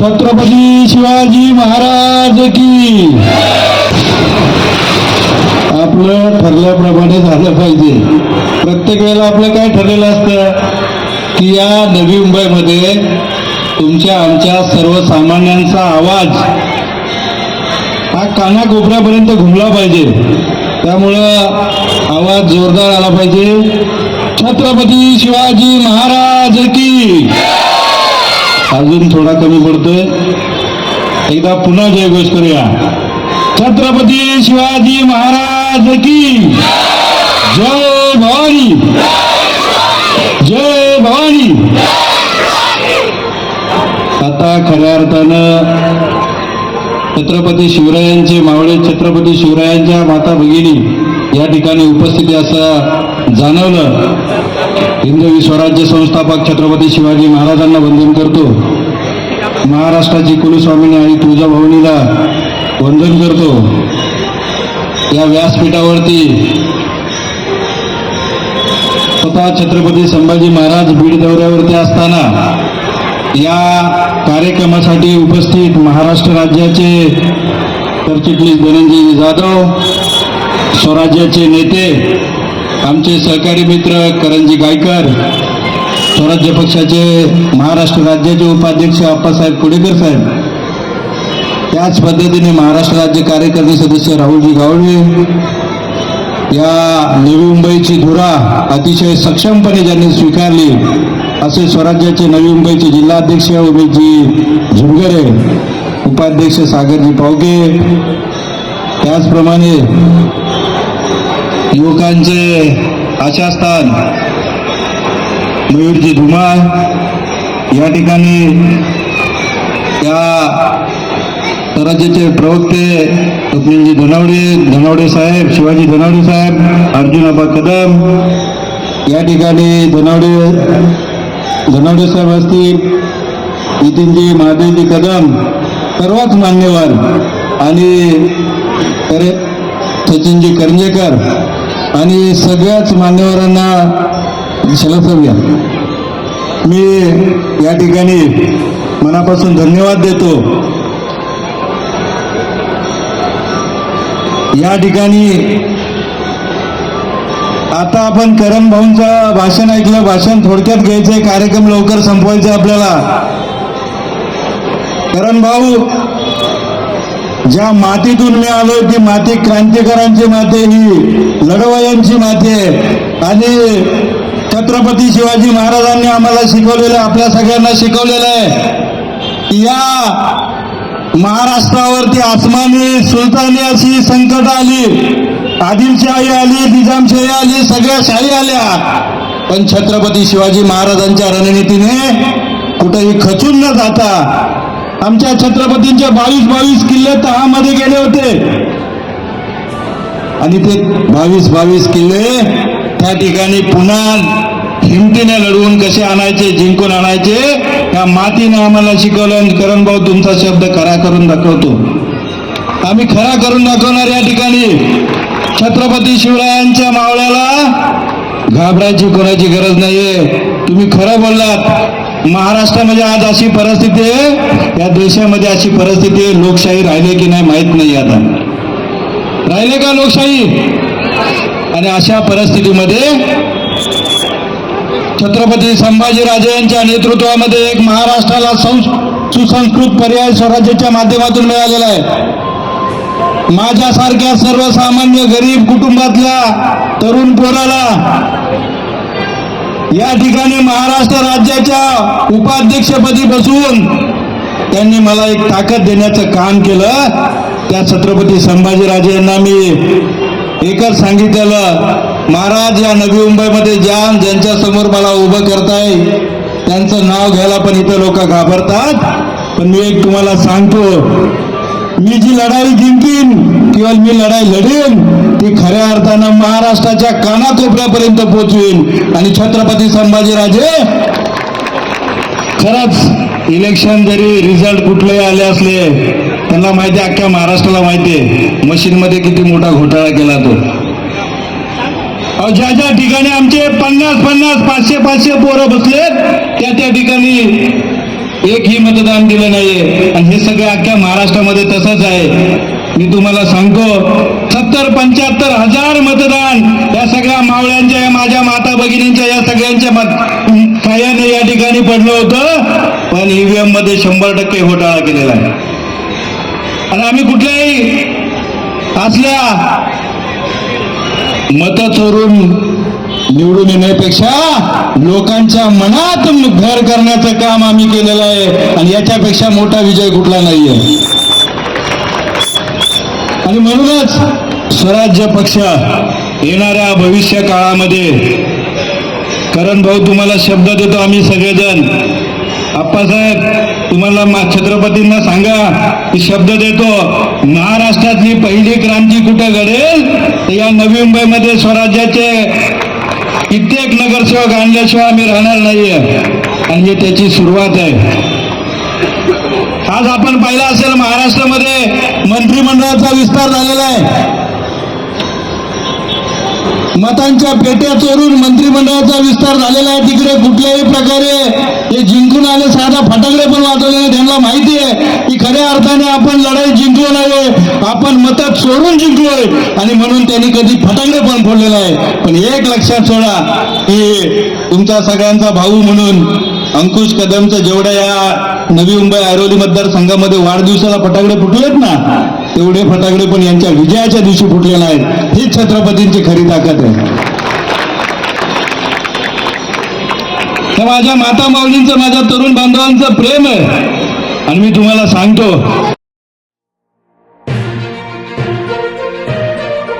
छत्रपती शिवाजी महाराज की. आपलं ठरल्याप्रमाणे झालं पाहिजे. प्रत्येक वेळेला आपलं काय ठरलेलं असतं? की या नवी मुंबईमध्ये तुमच्या आमच्या सर्वसामान्यांचा आवाज हा कानाकोपऱ्यापर्यंत घुमला पाहिजे. त्यामुळं आवाज जोरदार आला पाहिजे. छत्रपती शिवाजी महाराज की. अजून थोडा कमी पडतोय. एकदा पुन्हा जयघोष करूया. छत्रपती शिवाजी महाराज की जय भवानी. जय भवानी. आता खऱ्या अर्थानं छत्रपती शिवरायांचे मावळे छत्रपती शिवरायांच्या माता भगिनी या ठिकाणी उपस्थिती असं जाणवलं. हिंदवी स्वराज्य संस्थापक छत्रपती शिवाजी महाराजांना वंदन करतो. महाराष्ट्राची कुलस्वामिनी आणि तुळजाभवनीला वंदन करतो. या व्यासपीठावरती स्वतः छत्रपती संभाजी महाराज बीड दौऱ्यावरती असताना या कार्यक्रमासाठी उपस्थित महाराष्ट्र राज्याचे सरचिटणीस धनंजय जाधव स्वराज्याचे नेते आमचे सहकारी मित्र करंजी गायकर स्वराज्य पक्षाचे महाराष्ट्र राज्याचे उपाध्यक्ष अप्पासाहेब पुडेकर साहेब त्याच पद्धतीने महाराष्ट्र राज्य कार्यकारिणी सदस्य राहुलजी गावडे या नवी मुंबईची धुरा अतिशय सक्षमपणे ज्यांनी स्वीकारली असे स्वराज्याचे नवी मुंबईचे जिल्हाध्यक्ष उमेशजी झुंगरे उपाध्यक्ष सागरजी पावके त्याचप्रमाणे युवकांचे आशास्थान मयूरजी धुमाळ या ठिकाणी या स्वराज्याचे प्रवक्ते स्वप्नीलजी धनावडे धनावडे साहेब शिवाजी धनावडे साहेब अर्जुनाबा कदम या ठिकाणी धनावडे धनावडे साहेब असतील नितीनजी महादेवजी कदम सर्वच मान्यवर. आणि सचिनजी करंजेकर आणि सगळ्याच मान्यवरांना शलसव्या मी या ठिकाणी मनापासून धन्यवाद देतो. या ठिकाणी आता आपण करण भाऊंचं भाषण ऐकलं भाषण थोडक्यात घ्यायचंय कार्यक्रम लवकर संपवायचा आपल्याला. करण भाऊ ज्या मातीतून मी आलो ती माती क्रांतिकारांची माती ही लढवयांची माती आहे. आणि छत्रपती शिवाजी महाराजांनी आम्हाला शिकवलेलं आपल्या सगळ्यांना शिकवलेलं आहे की या महाराष्ट्रावरती आसमानी सुलतानी अशी संकट आली आदिलशाही आली निजामशाही आली सगळ्या शाही आल्या. पण छत्रपती शिवाजी महाराजांच्या रणनीतीने कुठेही खचून न जाता आमच्या छत्रपतींचे बावीस बावीस किल्ले तहामध्ये गेले होते. आणि ते बावीस बावीस किल्ले त्या ठिकाणी पुन्हा हिमतीने लढवून कसे आणायचे जिंकून आणायचे त्या मातीने आम्हाला शिकवलं करण भाऊ तुमचा शब्द खरा करून दाखवतो. आम्ही खरा करून दाखवणार या ठिकाणी. छत्रपती शिवरायांच्या मावळ्याला घाबरायची कोणाची गरज नाहीये. तुम्ही खरं बोललात. महाराष्ट्रामध्ये आज अशी परिस्थिती आहे या देशामध्ये अशी परिस्थिती आहे लोकशाही राहिले की नाही माहीत नाही आता. राहिले का लोकशाही? आणि अशा परिस्थितीमध्ये छत्रपती संभाजीराजे यांच्या नेतृत्वामध्ये एक महाराष्ट्राला सुसंस्कृत पर्याय स्वराज्याच्या माध्यमातून मिळालेला आहे. माझ्यासारख्या सर्वसामान्य गरीब कुटुंबातल्या तरुण पोराला या ठिकाणी महाराष्ट्र राज्याच्या उपाध्यक्षपदी बसून त्यांनी मला एक ताकद देण्याचं काम केलं. त्या छत्रपती संभाजीराजे यांना मी एकच सांगितलेलं महाराज या नवी मुंबईमध्ये ज्या ज्यांच्या समोर मला उभं करताय त्यांचं नाव घ्यायला पण इथं लोक घाबरतात. पण मी एक तुम्हाला सांगतो मी जी लढाई जिंकीन किंवा मी लढाई लढेन ती खऱ्या अर्थानं महाराष्ट्राच्या कानाकोपऱ्यापर्यंत पोहोचवेन आणि छत्रपती संभाजीराजे खरंच इलेक्शन जरी रिझल्ट कुठलेही आले असले त्यांना माहिती अख्ख्या महाराष्ट्राला माहिती आहे मशीनमध्ये किती मोठा घोटाळा केला तो. अहो ज्या ज्या ठिकाणी आमचे पन्नास पन्नास पाचशे पाचशे पोरं बसलेत त्या त्या ठिकाणी एकही मतदान दिलं नाहीये. आणि हे सगळं अख्ख्या महाराष्ट्रामध्ये तसंच आहे. मी तुम्हाला सांगतो सत्तर पंच्याहत्तर हजार मतदान या सगळ्या मावळ्यांच्या या माझ्या माता भगिनींच्या या सगळ्यांच्या मत साह्याने या ठिकाणी पडलं होतं. पण ईव्हीएममध्ये शंभर टक्के घोटाळा केलेला आहे. आणि आम्ही कुठल्याही असल्या मत चोरून निवडून येण्यापेक्षा लोकांच्या मनात घर करण्याचं काम आम्ही केलेलं आहे. आणि याच्यापेक्षा मोठा विजय कुठला नाहीये. आणि म्हणूनच स्वराज्य पक्ष येणाऱ्या भविष्य काळामध्ये करण भाऊ तुम्हाला शब्द देतो आम्ही सगळेजण. आप्पासाहेब तुम्हाला छत्रपतींना सांगा की शब्द देतो महाराष्ट्रातली पहिली क्रांती कुठे घडेल? तर या नवी मुंबईमध्ये स्वराज्याचे कित्येक नगरसेवक आणल्याशिवाय आम्ही राहणार नाहीये. आणि हे त्याची सुरुवात आहे. आज आपण पाहिलं असेल महाराष्ट्रामध्ये मंत्रिमंडळाचा विस्तार झालेला आहे. मतांच्या पेट्या चोरून मंत्रिमंडळाचा विस्तार झालेला आहे तिकडे कुठल्याही प्रकारे. हे जिंकून आले साधा फटाकडे पण वाजवले त्यांना माहिती आहे की खऱ्या अर्थाने आपण लढाई जिंकलो नाही आपण मतं चोरून जिंकलोय आणि म्हणून त्यांनी कधी फटाकडे पण फोडलेला आहे पण एक लक्षात सोडा की तुमचा सगळ्यांचा भाऊ म्हणून अंकुश कदमचं जेवढ्या या नवी मुंबई ऐरोली मतदारसंघामध्ये वाढदिवसाला फटाकडे फुटलेत ना तेवढे फटाकडे पण यांच्या विजयाच्या दिवशी फुटले नाहीत हीच छत्रपतींची खरी ताकद आहे. तर माझ्या माता माऊलींचं माझ्या तरुण बांधवांचं प्रेम आहे. आणि मी तुम्हाला सांगतो